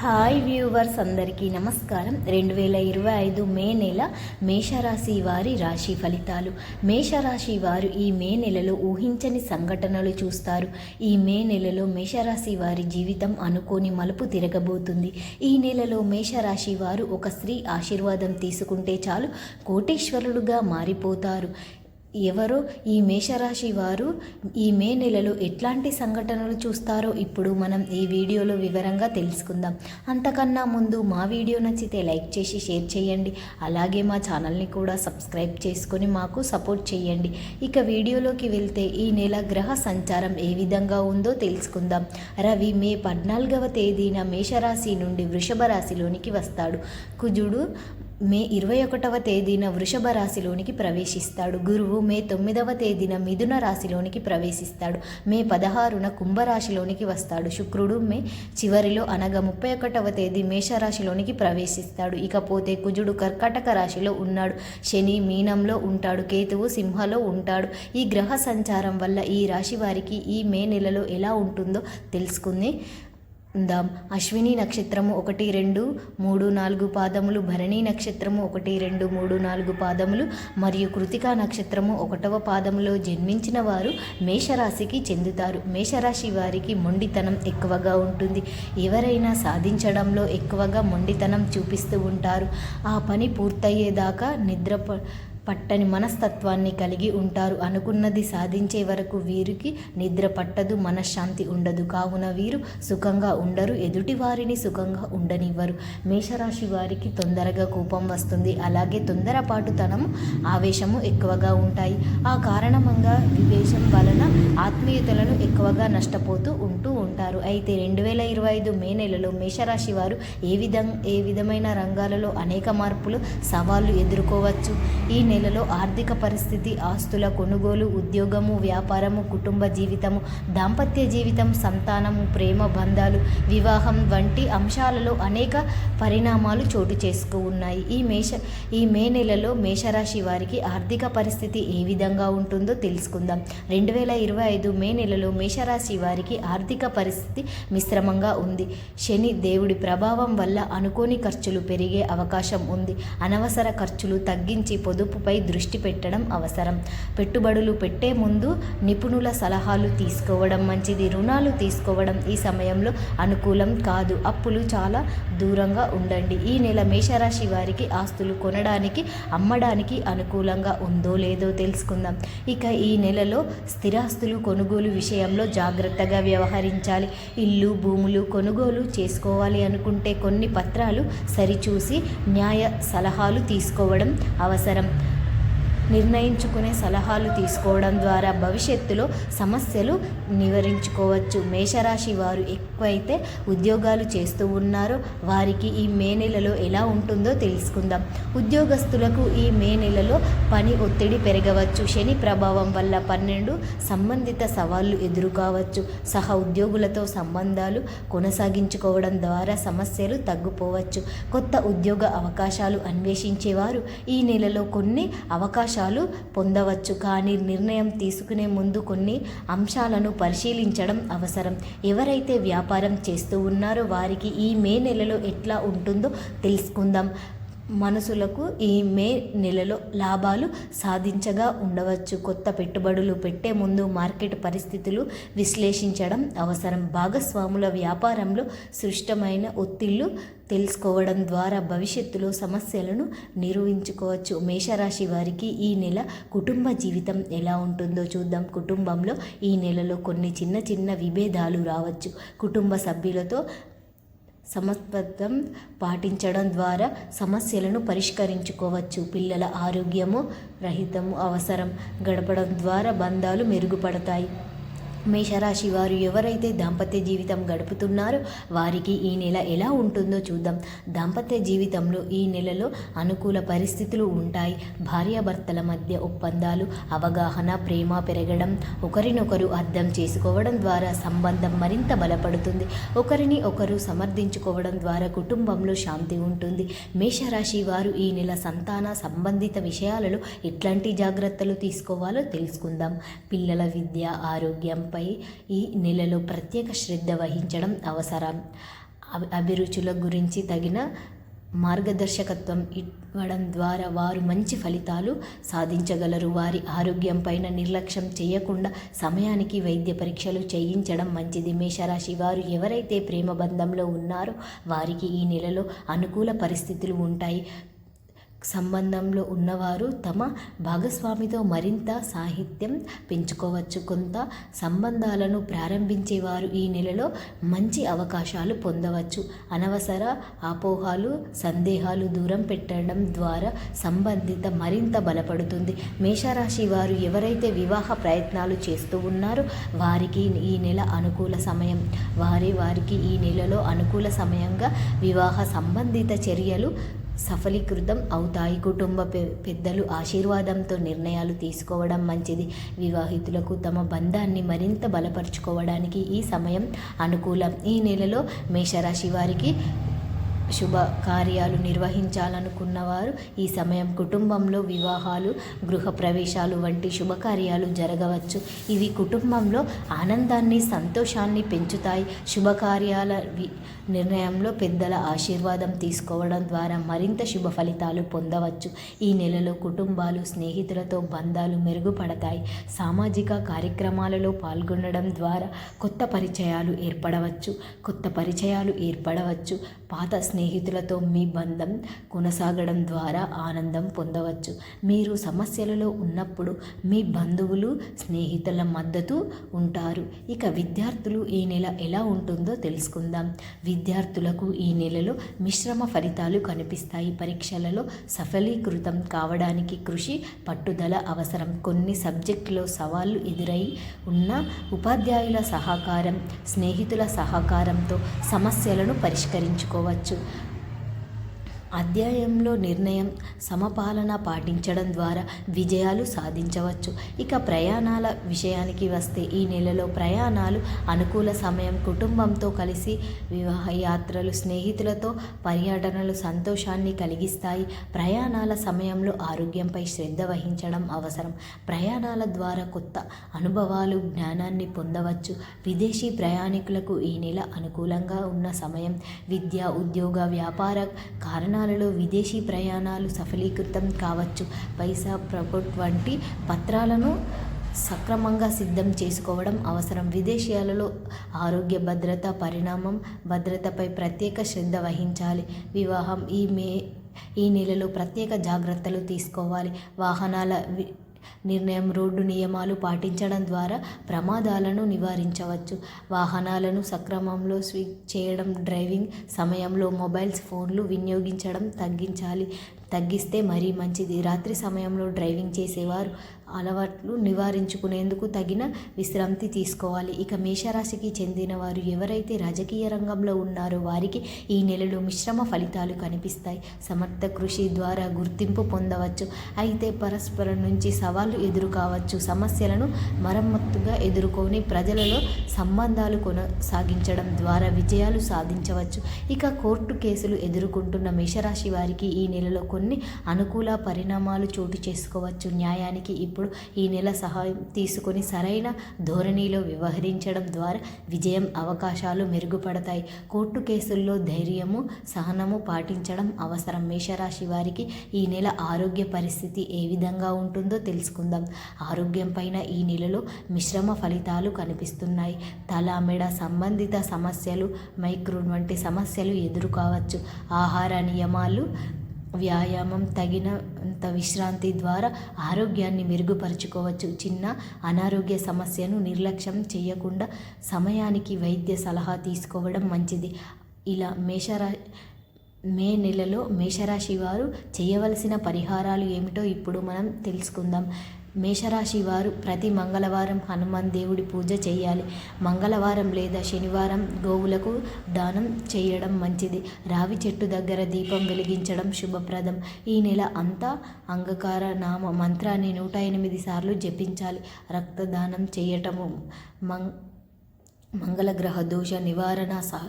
Hi viewers అందరికీ నమస్కారం. రెండు వేల ఇరవై ఐదు మే నెల మేషరాశి వారి రాశి ఫలితాలు. మేషరాశి వారు ఈ మే నెలలో ఊహించని సంఘటనలు చూస్తారు. ఈ మే నెలలో మేషరాశి వారి జీవితం అనుకోని మలుపు తిరగబోతుంది. ఈ నెలలో మేషరాశి వారు ఒక స్త్రీ ఆశీర్వాదం తీసుకుంటే చాలు కోటేశ్వరులుగా మారిపోతారు. ఎవరో ఈ మేషరాశి వారు? ఈ మే నెలలో ఎట్లాంటి సంఘటనలు చూస్తారో ఇప్పుడు మనం ఈ వీడియోలో వివరంగా తెలుసుకుందాం. అంతకన్నా ముందు మా వీడియో నచ్చితే లైక్ చేసి షేర్ చేయండి. అలాగే మా ఛానల్ని కూడా సబ్స్క్రైబ్ చేసుకొని మాకు సపోర్ట్ చేయండి. ఇక వీడియోలోకి వెళ్తే ఈ నెల గ్రహ సంచారం ఏ విధంగా ఉందో తెలుసుకుందాం. రవి మే పద్నాలుగవ తేదీన మేషరాశి నుండి వృషభ రాశిలోనికి వస్తాడు. కుజుడు మే ఇరవై ఒకటవ తేదీన వృషభ రాశిలోనికి ప్రవేశిస్తాడు. గురువు మే తొమ్మిదవ తేదీన మిథున రాశిలోనికి ప్రవేశిస్తాడు. మే పదహారున కుంభరాశిలోనికి వస్తాడు. శుక్రుడు మే చివరిలో అనగా ముప్పై ఒకటవ తేదీ మేషరాశిలోనికి ప్రవేశిస్తాడు. ఇకపోతే కుజుడు కర్కాటక రాశిలో ఉన్నాడు. శని మీనంలో ఉంటాడు. కేతువు సింహలో ఉంటాడు. ఈ గ్రహ సంచారం వల్ల ఈ రాశి వారికి ఈ మే నెలలో ఎలా ఉంటుందో తెలుసుకుంది. ఉందాం అశ్విని నక్షత్రము ఒకటి రెండు మూడు నాలుగు పాదములు భరణి నక్షత్రము ఒకటి రెండు మూడు నాలుగు పాదములు మరియు కృతికా నక్షత్రము ఒకటవ పాదములో జన్మించిన వారు మేషరాశికి చెందుతారు. మేషరాశి వారికి మొండితనం ఎక్కువగా ఉంటుంది. ఎవరైనా సాధించడంలో ఎక్కువగా మొండితనం చూపిస్తూ ఉంటారు. ఆ పని పూర్తయ్యేదాకా నిద్ర పట్టని మనస్తత్వాన్ని కలిగి ఉంటారు అనుకున్నది సాధించే వరకు వీరికి నిద్ర పట్టదు మనశ్శాంతి ఉండదు. కావున వీరు సుఖంగా ఉండరు ఎదుటి వారిని సుఖంగా ఉండనివ్వరు. మేషరాశి వారికి తొందరగా కోపం వస్తుంది. అలాగే తొందరపాటుతనం ఆవేశము ఎక్కువగా ఉంటాయి. ఆ కారణంగా వివేశం వలన ఆత్మీయతలను ఎక్కువగా నష్టపోతూ ఉంటూ ఉంటారు. అయితే రెండు వేల ఇరవై ఐదు మే నెలలో మేషరాశి వారు ఏ విధం ఏ విధమైన రంగాలలో అనేక మార్పులు సవాళ్ళు ఎదుర్కోవచ్చు? ఈ నెలలో ఆర్థిక పరిస్థితి ఆస్తుల కొనుగోలు ఉద్యోగము వ్యాపారము కుటుంబ జీవితము దాంపత్య జీవితం సంతానము ప్రేమ బంధాలు వివాహం వంటి అంశాలలో అనేక పరిణామాలు చోటు చేసుకు ఉన్నాయి. ఈ మేష ఈ మే నెలలో మేషరాశి వారికి ఆర్థిక పరిస్థితి ఏ విధంగా ఉంటుందో తెలుసుకుందాం. రెండు వేల ఇరవై ఐదు మే నెలలో మేషరాశి వారికి ఆర్థిక పరిస్థితి మిశ్రమంగా ఉంది. శని దేవుడి ప్రభావం వల్ల అనుకోని ఖర్చులు పెరిగే అవకాశం ఉంది. అనవసర ఖర్చులు తగ్గించి పొదుపుపై దృష్టి పెట్టడం అవసరం. పెట్టుబడులు పెట్టే ముందు నిపుణుల సలహాలు తీసుకోవడం మంచిది. రుణాలు తీసుకోవడం ఈ సమయంలో అనుకూలం కాదు. అప్పులు చాలా దూరంగా ఉండండి. ఈ నెల మేషరాశి వారికి ఆస్తులు కొనడానికి అమ్మడానికి అనుకూలంగా ఉందో లేదో తెలుసుకుందాం. ఇక ఈ నెలలో స్థిరాస్తులు కొనుగోలు విషయంలో జాగ్రత్తగా వ్యవహరించాలి ఇల్లు భూములు కొనుగోలు చేసుకోవాలి అనుకుంటే కొన్ని పత్రాలు సరిచూసి న్యాయ సలహాలు తీసుకోవడం అవసరం. నిర్ణయించుకునే సలహాలు తీసుకోవడం ద్వారా భవిష్యత్తులో సమస్యలు నివారించుకోవచ్చు. మేషరాశి వారు ఎక్కువైతే ఉద్యోగాలు చేస్తూ ఉన్నారో. వారికి ఈ మే నెలలో ఎలా ఉంటుందో తెలుసుకుందాం. ఉద్యోగస్తులకు ఈ మే నెలలో పని ఒత్తిడి పెరగవచ్చు. శని ప్రభావం వల్ల పన్నెండు సంబంధిత సవాళ్ళు ఎదురుకావచ్చు. సహ ఉద్యోగులతో సంబంధాలు కొనసాగించుకోవడం ద్వారా సమస్యలు తగ్గిపోవచ్చు. కొత్త ఉద్యోగ అవకాశాలు అన్వేషించేవారు ఈ నెలలో కొన్ని అవకాశాలు అవకాశాలు పొందవచ్చు కానీ నిర్ణయం తీసుకునే ముందు కొన్ని అంశాలను పరిశీలించడం అవసరం. ఎవరైతే వ్యాపారం చేస్తూ ఉన్నారో వారికి ఈ మే నెలలో ఎట్లా ఉంటుందో తెలుసుకుందాం. మనసులకు ఈ మే నెలలో లాభాలు సాధించగా ఉండవచ్చు. కొత్త పెట్టుబడులు పెట్టే ముందు మార్కెట్ పరిస్థితులు విశ్లేషించడం అవసరం. భాగస్వాముల వ్యాపారంలో సృష్టమైన ఒత్తిళ్ళు తెలుసుకోవడం ద్వారా భవిష్యత్తులో సమస్యలను నిర్వహించుకోవచ్చు మేషరాశి వారికి ఈ నెల కుటుంబ జీవితం ఎలా ఉంటుందో చూద్దాం. కుటుంబంలో ఈ నెలలో కొన్ని చిన్న చిన్న విభేదాలు రావచ్చు. కుటుంబ సభ్యులతో సమస్బద్ధం పాటించడం ద్వారా సమస్యలను పరిష్కరించుకోవచ్చు. పిల్లల ఆరోగ్యము రహితము అవసరం. గడపడం ద్వారా బంధాలు మెరుగుపడతాయి. మేషరాశి వారు ఎవరైతే దాంపత్య జీవితం గడుపుతున్నారో వారికి ఈ నెల ఎలా ఉంటుందో చూద్దాం. దాంపత్య జీవితంలో ఈ నెలలో అనుకూల పరిస్థితులు ఉంటాయి. భార్యాభర్తల మధ్య ఒప్పందాలు అవగాహన ప్రేమ పెరగడం ఒకరినొకరు అర్థం చేసుకోవడం ద్వారా సంబంధం మరింత బలపడుతుంది. ఒకరిని ఒకరు సమర్థించుకోవడం ద్వారా కుటుంబంలో శాంతి ఉంటుంది. మేషరాశి వారు ఈ నెల సంతాన సంబంధిత విషయాలలో ఎట్లాంటి జాగ్రత్తలు తీసుకోవాలో తెలుసుకుందాం. పిల్లల విద్య ఆరోగ్యం ఆరోగ్యంపై ఈ నెలలో ప్రత్యేక శ్రద్ధ వహించడం అవసరం. అభి అభిరుచుల గురించి తగిన మార్గదర్శకత్వం ఇవ్వడం ద్వారా వారు మంచి ఫలితాలు సాధించగలరు. వారి ఆరోగ్యం పైన నిర్లక్ష్యం చేయకుండా సమయానికి వైద్య పరీక్షలు చేయించడం మంచిది. మేషరాశి వారు ఎవరైతే ప్రేమ బంధంలో ఉన్నారో వారికి ఈ నెలలో అనుకూల పరిస్థితులు ఉంటాయి. సంబంధంలో ఉన్నవారు తమ భాగస్వామితో మరింత సాహిత్యం పెంచుకోవచ్చు. కొంత సంబంధాలను ప్రారంభించేవారు ఈ నెలలో మంచి అవకాశాలు పొందవచ్చు. అనవసర అపోహాలు సందేహాలు దూరం పెట్టడం ద్వారా సంబంధిత మరింత బలపడుతుంది. మేషరాశి వారు ఎవరైతే వివాహ ప్రయత్నాలు చేస్తూ ఉన్నారో వారికి ఈ నెల అనుకూల సమయం. వారి వారికి ఈ నెలలో అనుకూల సమయంగా వివాహ సంబంధిత చర్యలు సఫలీకృతం అవుతాయి. కుటుంబ పె పెద్దలు ఆశీర్వాదంతో నిర్ణయాలు తీసుకోవడం మంచిది. వివాహితులకు తమ బంధాన్ని మరింత బలపరుచుకోవడానికి ఈ సమయం అనుకూలం. ఈ నెలలో మేషరాశి వారికి శుభ కార్యాలు నిర్వహించాలనుకున్నవారు ఈ సమయం కుటుంబంలో వివాహాలు గృహప్రవేశాలు వంటి శుభకార్యాలు జరగవచ్చు. ఇవి కుటుంబంలో ఆనందాన్ని సంతోషాన్ని పెంచుతాయి. శుభకార్యాల వి నిర్ణయంలో పెద్దల ఆశీర్వాదం తీసుకోవడం ద్వారా మరింత శుభ ఫలితాలు పొందవచ్చు. ఈ నెలలో కుటుంబాలు స్నేహితులతో బంధాలు మెరుగుపడతాయి. సామాజిక కార్యక్రమాలలో పాల్గొనడం ద్వారా కొత్త పరిచయాలు ఏర్పడవచ్చు. కొత్త పరిచయాలు ఏర్పడవచ్చు. పాత స్నేహితులతో మీ బంధం కొనసాగడం ద్వారా ఆనందం పొందవచ్చు. మీరు సమస్యలలో ఉన్నప్పుడు మీ బంధువులు స్నేహితుల మద్దతు ఉంటారు. ఇక విద్యార్థులు ఈ నెల ఎలా ఉంటుందో తెలుసుకుందాం. విద్యార్థులకు ఈ నెలలో మిశ్రమ ఫలితాలు కనిపిస్తాయి. పరీక్షలలో సఫలీకృతం కావడానికి కృషి పట్టుదల అవసరం. కొన్ని సబ్జెక్టులో సవాళ్ళు ఎదురై ఉన్న ఉపాధ్యాయుల సహకారం స్నేహితుల సహకారంతో సమస్యలను పరిష్కరించుకోవచ్చు. అధ్యాయంలో నిర్ణయం సమపాలన పాటించడం ద్వారా విజయాలు సాధించవచ్చు. ఇక ప్రయాణాల విషయానికి వస్తే ఈ నెలలో ప్రయాణాలు అనుకూల సమయం కుటుంబంతో కలిసి వివాహ యాత్రలు స్నేహితులతో పర్యటనలు సంతోషాన్ని కలిగిస్తాయి. ప్రయాణాల సమయంలో ఆరోగ్యంపై శ్రద్ధ వహించడం అవసరం. ప్రయాణాల ద్వారా కొత్త అనుభవాలు జ్ఞానాన్ని పొందవచ్చు. విదేశీ ప్రయాణికులకు ఈ నెల అనుకూలంగా ఉన్న సమయం విద్య ఉద్యోగ వ్యాపార కారణ ప్రయాణాలలో విదేశీ ప్రయాణాలు సఫలీకృతం కావచ్చు. పైసా ప్రభుత్వ వంటి పత్రాలను సక్రమంగా సిద్ధం చేసుకోవడం అవసరం. విదేశీయాలలో ఆరోగ్య భద్రత పరిణామం భద్రతపై ప్రత్యేక శ్రద్ధ వహించాలి. వివాహం ఈ మే ఈ నెలలో ప్రత్యేక జాగ్రత్తలు తీసుకోవాలి. వాహనాల నిర్ణయం రోడ్డు నియమాలు పాటించడం ద్వారా ప్రమాదాలను నివారించవచ్చు. వాహనాలను సక్రమంలో స్విచ్ చేయడం డ్రైవింగ్ సమయంలో మొబైల్స్ ఫోన్లు వినియోగించడం తగ్గించాలి. తగ్గిస్తే మరీ మంచిది. రాత్రి సమయంలో డ్రైవింగ్ చేసేవారు అలవాట్లు నివారించుకునేందుకు తగిన విశ్రాంతి తీసుకోవాలి. ఇక మేషరాశికి చెందిన వారు ఎవరైతే రాజకీయ రంగంలో ఉన్నారో వారికి ఈ నెలలో మిశ్రమ ఫలితాలు కనిపిస్తాయి. సమర్థ కృషి ద్వారా గుర్తింపు పొందవచ్చు. అయితే పరస్పరం నుంచి సవాళ్ళు ఎదురు కావచ్చు సమస్యలను మరమ్మత్తుగా ఎదుర్కొని ప్రజలలో సంబంధాలు కొనసాగించడం ద్వారా విజయాలు సాధించవచ్చు. ఇక కోర్టు కేసులు ఎదుర్కొంటున్న మేషరాశి వారికి ఈ నెలలో కొన్ని అనుకూల పరిణామాలు చోటు చేసుకోవచ్చు. న్యాయానికి ఇప్పుడు ఈ నెల సహాయం తీసుకొని సరైన ధోరణిలో వ్యవహరించడం ద్వారా విజయం అవకాశాలు మెరుగుపడతాయి. కోర్టు కేసుల్లో ధైర్యము సహనము పాటించడం అవసరం. మేషరాశి వారికి ఈ నెల ఆరోగ్య పరిస్థితి ఏ విధంగా ఉంటుందో తెలుసుకుందాం. ఆరోగ్యం పైన ఈ నెలలో మిశ్రమ ఫలితాలు కనిపిస్తున్నాయి. తల మెడ సంబంధిత సమస్యలు మైక్రోన్ వంటి సమస్యలు ఎదుర్కోవచ్చు. ఆహార నియమాలు వ్యాయామం తగినంత విశ్రాంతి ద్వారా ఆరోగ్యాన్ని మెరుగుపరుచుకోవచ్చు. చిన్న అనారోగ్య సమస్యను నిర్లక్ష్యం చేయకుండా సమయానికి వైద్య సలహా తీసుకోవడం మంచిది. ఇలా మేషరా మే నెలలో మేషరాశి వారు చేయవలసిన పరిహారాలు ఏమిటో ఇప్పుడు మనం తెలుసుకుందాం. మేషరాశి వారు ప్రతి మంగళవారం హనుమాన్ దేవుడి పూజ చేయాలి. మంగళవారం లేదా శనివారం గోవులకు దానం చేయడం మంచిది. రావి చెట్టు దగ్గర దీపం వెలిగించడం శుభప్రదం. ఈ నెల అంతా అంగకార నామ మంత్రాన్ని నూట ఎనిమిది సార్లు జపించాలి. రక్తదానం చేయటము మంగళగ్రహ దోష నివారణ సహ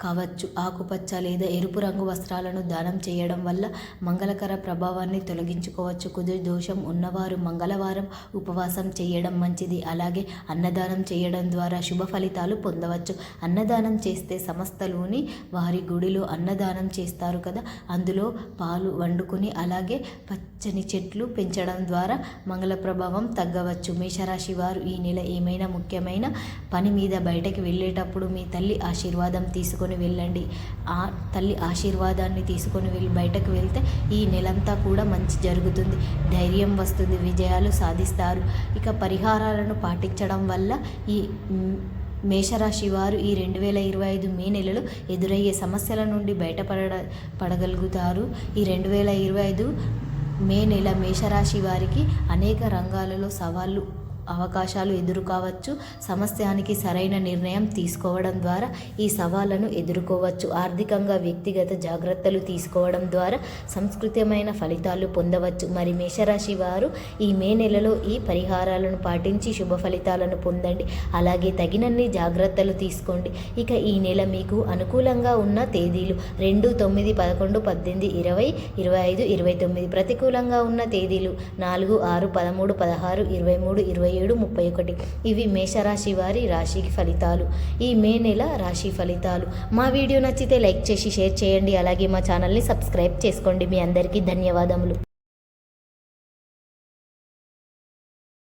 కావచ్చు. ఆకుపచ్చ లేదా ఎరుపు రంగు వస్త్రాలను దానం చేయడం వల్ల మంగళకర ప్రభావాన్ని తొలగించుకోవచ్చు. కుదురు దోషం ఉన్నవారు మంగళవారం ఉపవాసం చేయడం మంచిది. అలాగే అన్నదానం చేయడం ద్వారా శుభ ఫలితాలు పొందవచ్చు. అన్నదానం చేస్తే సంస్థలోని వారి గుడిలో అన్నదానం చేస్తారు కదా. అందులో పాలు వండుకుని అలాగే పచ్చని చెట్లు పెంచడం ద్వారా మంగళ ప్రభావం తగ్గవచ్చు. మేషరాశి వారు ఈ నెల ఏమైనా ముఖ్యమైన పని మీద బయటకు వెళ్ళేటప్పుడు మీ తల్లి ఆశీర్వాదం తీసుకొని వెళ్ళండి. ఆ తల్లి ఆశీర్వాదాన్ని తీసుకొని వెళ్ళి బయటకు వెళ్తే ఈ నెలంతా కూడా మంచి జరుగుతుంది. ధైర్యం వస్తుంది. విజయాలు సాధిస్తారు. ఇక పరిహారాలను పాటించడం వల్ల ఈ మేషరాశి వారు ఈ రెండు వేల ఇరవై ఐదు మే నెలలో ఎదురయ్యే సమస్యల నుండి బయటపడ పడగలుగుతారు. ఈ రెండు వేల ఇరవై ఐదు మే నెల మేషరాశి వారికి అనేక రంగాలలో సవాళ్ళు అవకాశాలు ఎదురు కావచ్చు సమస్యానికి సరైన నిర్ణయం తీసుకోవడం ద్వారా ఈ సవాళ్ళను ఎదుర్కోవచ్చు. ఆర్థికంగా వ్యక్తిగత జాగ్రత్తలు తీసుకోవడం ద్వారా సంస్కృతమైన ఫలితాలు పొందవచ్చు. మరి మేషరాశి వారు ఈ మే నెలలో ఈ పరిహారాలను పాటించి శుభ ఫలితాలను పొందండి. అలాగే తగినన్ని జాగ్రత్తలు తీసుకోండి. ఇక ఈ నెల మీకు అనుకూలంగా ఉన్న తేదీలు రెండు తొమ్మిది పదకొండు పద్దెనిమిది ఇరవై ఇరవై ఐదు ఇరవై తొమ్మిది ప్రతికూలంగా ఉన్న తేదీలు నాలుగు ఆరు పదమూడు పదహారు ఇరవై మూడు ఇరవై ఏడు ముప్పై ఒకటి. ఇవి మేషరాశి వారి రాశికి ఫలితాలు. ఈ మే నెల రాశి ఫలితాలు. మా వీడియో నచ్చితే లైక్ చేసి షేర్ చేయండి. అలాగే మా ఛానల్ని సబ్స్క్రైబ్ చేసుకోండి. మీ అందరికీ ధన్యవాదములు.